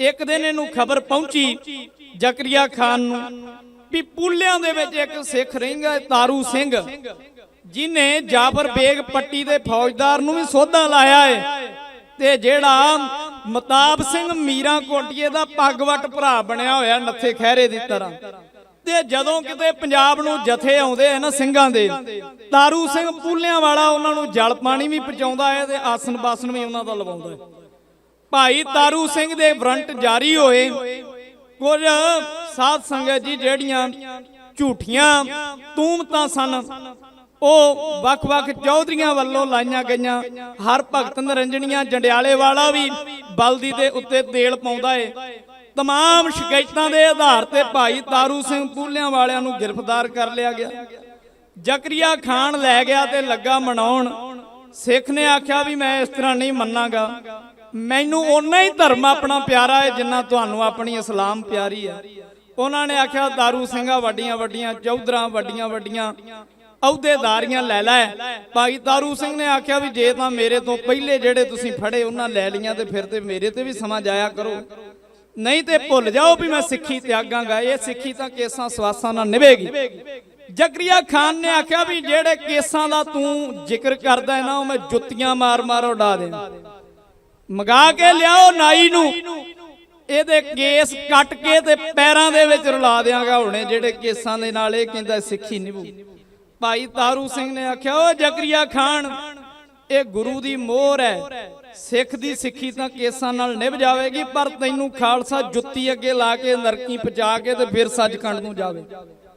ਇੱਕ ਦਿਨ ਇਹਨੂੰ ਖਬਰ ਪਹੁੰਚੀ ਜ਼ਕਰੀਆ ਖਾਨ ਨੂੰ ਵੀ ਪੂਲਿਆਂ ਦੇ ਵਿੱਚ ਇੱਕ ਸਿੱਖ ਰਹਿੰਦਾ ਤਾਰੂ ਸਿੰਘ। ਜਿਨੇ ਜਾਫਰ ਬੇਗ ਪੱਟੀ ਦੇ ਫੌਜਦਾਰ ਨੂੰ ਵੀ ਸੋਧਾ ਲਾਇਆ ਹੈ ਤੇ ਜਿਹੜਾ ਮਤਾਬ ਸਿੰਘ ਮੀਰਾ ਕੋਟੀਏ ਦਾ ਪੱਗਵਟ ਭਰਾ ਬਣਿਆ ਹੋਇਆ ਨੱਥੇ ਖਹਿਰੇ ਦੀ ਤਰ੍ਹਾਂ। ਤੇ ਜਦੋਂ ਕਿਤੇ ਪੰਜਾਬ ਨੂੰ ਜਥੇ ਆਉਂਦੇ ਆ ਨਾ ਸਿੰਘਾਂ ਦੇ, ਤਾਰੂ ਸਿੰਘ ਪੂਲਿਆਂ ਵਾਲਾ ਉਹਨਾਂ ਨੂੰ ਜਲ ਪਾਣੀ ਵੀ ਪਹੁੰਚਾਉਂਦਾ ਹੈ ਤੇ ਆਸਨ ਬਾਸਨ ਵੀ ਉਹਨਾਂ ਦਾ ਲਵਾਉਂਦਾ ਹੈ। ਭਾਈ ਤਾਰੂ ਸਿੰਘ ਦੇ ਵਰੰਟ ਜਾਰੀ ਹੋਏ। ਕੁਝ ਸਾਧ ਸੰਗਤ ਜੀ ਜਿਹੜੀਆਂ ਝੂਠੀਆਂ ਤੂਮਤਾਂ ਸਨ, ਉਹ ਵੱਖ-ਵੱਖ ਚੌਧਰੀਆਂ ਵੱਲੋਂ ਲਾਈਆਂ ਗਈਆਂ। ਹਰ ਭਗਤ ਨਰੰਜਣੀਆਂ ਜੰਡਿਆਲੇ ਵਾਲਾ ਵੀ ਬਲਦੀ ਦੇ ਉੱਤੇ ਤੇਲ ਪਾਉਂਦਾ ਏ। ਤਮਾਮ ਸ਼ਿਕਾਇਤਾਂ ਦੇ ਆਧਾਰ ਤੇ ਭਾਈ ਤਾਰੂ ਸਿੰਘ ਪੂਲਿਆਂ ਵਾਲਿਆਂ ਨੂੰ ਗ੍ਰਿਫਤਾਰ ਕਰ ਲਿਆ ਗਿਆ। ਜ਼ਕਰੀਆ ਖਾਨ ਲੈ ਗਿਆ ਤੇ ਲੱਗਾ ਮਨਾਉਣ। ਸਿੱਖ ਨੇ ਆਖਿਆ ਵੀ ਮੈਂ ਇਸ ਤਰ੍ਹਾਂ ਨਹੀਂ ਮੰਨਾਂਗਾ। ਮੈਨੂੰ ਓਨਾ ਹੀ ਧਰਮ ਆਪਣਾ ਪਿਆਰਾ ਹੈ ਜਿੰਨਾ ਤੁਹਾਨੂੰ ਆਪਣੀ ਇਸਲਾਮ ਪਿਆਰੀ ਹੈ। ਉਹਨਾਂ ਨੇ ਆਖਿਆ, ਦਾਰੂ ਸਿੰਘਾ ਵੱਡੀਆਂ ਵੱਡੀਆਂ, ਚੌਧਰਾਂ ਵੱਡੀਆਂ ਵੱਡੀਆਂ, ਅਹੁਦੇਦਾਰੀਆਂ ਲੈ ਲੈ। ਭਾਈ ਤਾਰੂ ਸਿੰਘ ਨੇ ਆਖਿਆ ਵੀ ਜੇ ਤਾਂ ਮੇਰੇ ਤੋਂ ਪਹਿਲੇ ਜਿਹੜੇ ਤੁਸੀਂ ਫੜੇ, ਉਹਨਾਂ ਲੈ ਲਈਆਂ ਤੇ ਫਿਰ ਤੇ ਮੇਰੇ ਤੇ ਵੀ ਸਮਾਂ ਜਾਇਆ ਕਰੋ। ਨਹੀਂ ਤੇ ਭੁੱਲ ਜਾਓ ਵੀ ਮੈਂ ਸਿੱਖੀ ਤਿਆਗਾਂਗਾ। ਇਹ ਸਿੱਖੀ ਤਾਂ ਕੇਸਾਂ ਸਵਾਸਾਂ ਨਾਲ ਨਿਭੇਗੀ। ਜ਼ਕਰੀਆ ਖਾਨ ਨੇ ਆਖਿਆ ਵੀ ਜਿਹੜੇ ਕੇਸਾਂ ਦਾ ਤੂੰ ਜ਼ਿਕਰ ਕਰਦਾ ਹੈ ਨਾ, ਉਹ ਮੈਂ ਜੁੱਤੀਆਂ ਮਾਰ ਮਾਰ ਉਡਾ ਦੇ ਮਗਾ ਕੇ ਲਿਆਓ ਨਾਈ ਨੂੰ। ਇਹਦੇ ਕੇਸ ਕੱਟ ਕੇ ਤੇ ਪੈਰਾਂ ਦੇ ਵਿੱਚ ਰੁਲਾ ਦਿਆਂਗਾ ਹੁਣੇ, ਜਿਹੜੇ ਕੇਸਾਂ ਦੇ ਨਾਲ ਇਹ ਕਹਿੰਦਾ ਸਿੱਖੀ ਨਿਭੂ। ਭਾਈ ਤਾਰੂ ਸਿੰਘ ਨੇ ਆਖਿਆ ਓ ਜ਼ਕਰੀਆ ਖਾਨ, ਇਹ ਗੁਰੂ ਦੀ ਮੋਹਰ ਹੈ। ਸਿੱਖ ਦੀ ਸਿੱਖੀ ਤਾਂ ਕੇਸਾਂ ਨਾਲ ਨਿਭ ਜਾਵੇਗੀ, ਪਰ ਤੈਨੂੰ ਖਾਲਸਾ ਜੁੱਤੀ ਅੱਗੇ ਲਾ ਕੇ ਨਰਕੀ ਪਚਾ ਕੇ ਤੇ ਫਿਰ ਸੱਚਖੰਡ ਨੂੰ ਜਾਵੇ।